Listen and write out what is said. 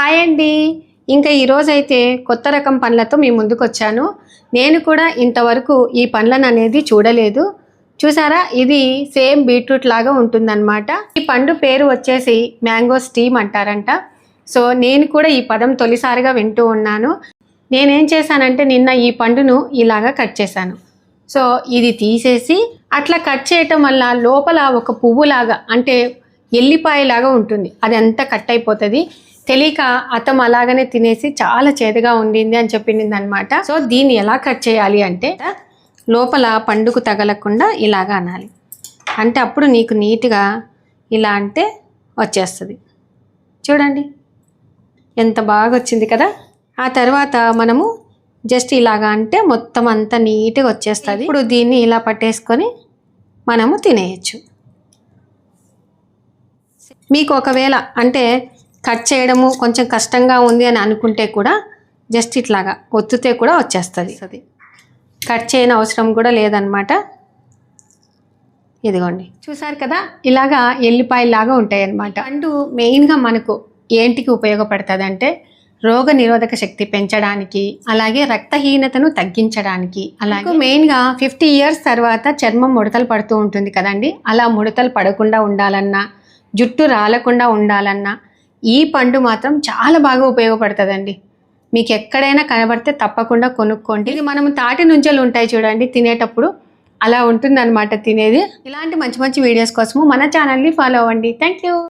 Hi అండి. ఇంకా ఈరోజైతే కొత్త రకం పండ్లతో మీ ముందుకు వచ్చాను నేను కూడా ఇంతవరకు ఈ పండ్లను అనేది చూడలేదు. చూసారా? ఇది సేమ్ బీట్రూట్ లాగా ఉంటుందన్నమాట. ఈ పండు పేరు వచ్చేసి మ్యాంగో స్టీమ్ అంటారంట. సో నేను కూడా ఈ పదం తొలిసారిగా వింటూ ఉన్నాను. నేనేం చేశానంటే నిన్న ఈ పండును ఇలాగా కట్ చేశాను. సో ఇది తీసేసి అట్లా కట్ చేయటం వల్ల లోపల ఒక పువ్వులాగా అంటే ఎల్లిపాయలాగా ఉంటుంది. అది అంతా కట్ అయిపోతుంది. తెలియక అతం అలాగనే తినేసి చాలా చేదుగా ఉండింది అని చెప్పింది అనమాట సో దీన్ని ఎలా కట్ చేయాలి అంటే లోపల పండుకు తగలకుండా ఇలాగా అనాలి. అంటే అప్పుడు నీకు నీట్గా ఇలా అంటే వచ్చేస్తుంది. చూడండి. ఎంత బాగా వచ్చింది కదా? ఆ తర్వాత మనము జస్ట్ ఇలాగా అంటే మొత్తం అంతా నీట్గా వచ్చేస్తుంది. ఇప్పుడు దీన్ని ఇలా పట్టేసుకొని మనము తినేయచ్చు. మీకు ఒకవేళ అంటే కట్ చేయడము కొంచెం కష్టంగా ఉంది అని అనుకుంటే కూడా జస్ట్ ఇట్లాగా ఒత్తితే కూడా వచ్చేస్తుంది. అది కట్ చేయని అవసరం కూడా లేదనమాట ఇదిగోండి. చూసారు కదా ఇలాగా ఎల్లిపాయలాగా ఉంటాయి అన్నమాట పండు మెయిన్గా మనకు ఏంటికి ఉపయోగపడుతుంది అంటే రోగ నిరోధక శక్తి పెంచడానికి అలాగే రక్తహీనతను తగ్గించడానికి. అలాగే మెయిన్గా ఫిఫ్టీ ఇయర్స్ తర్వాత చర్మం ముడతలు పడుతూ ఉంటుంది కదండి. అలా ముడతలు పడకుండా ఉండాలన్నా జుట్టు రాలకుండా ఉండాలన్నా ఈ పండు మాత్రం చాలా బాగా ఉపయోగపడుతుందండి. మీకు ఎక్కడైనా కనబడితే తప్పకుండా కొనుక్కోండి. ఇది మనం తాటి నుంచెలు ఉంటాయి చూడండి తినేటప్పుడు అలా ఉంటుందన్నమాట తినేది. ఇలాంటి మంచి మంచి వీడియోస్ కోసము మన ఛానల్ని ఫాలో అవ్వండి. Thank you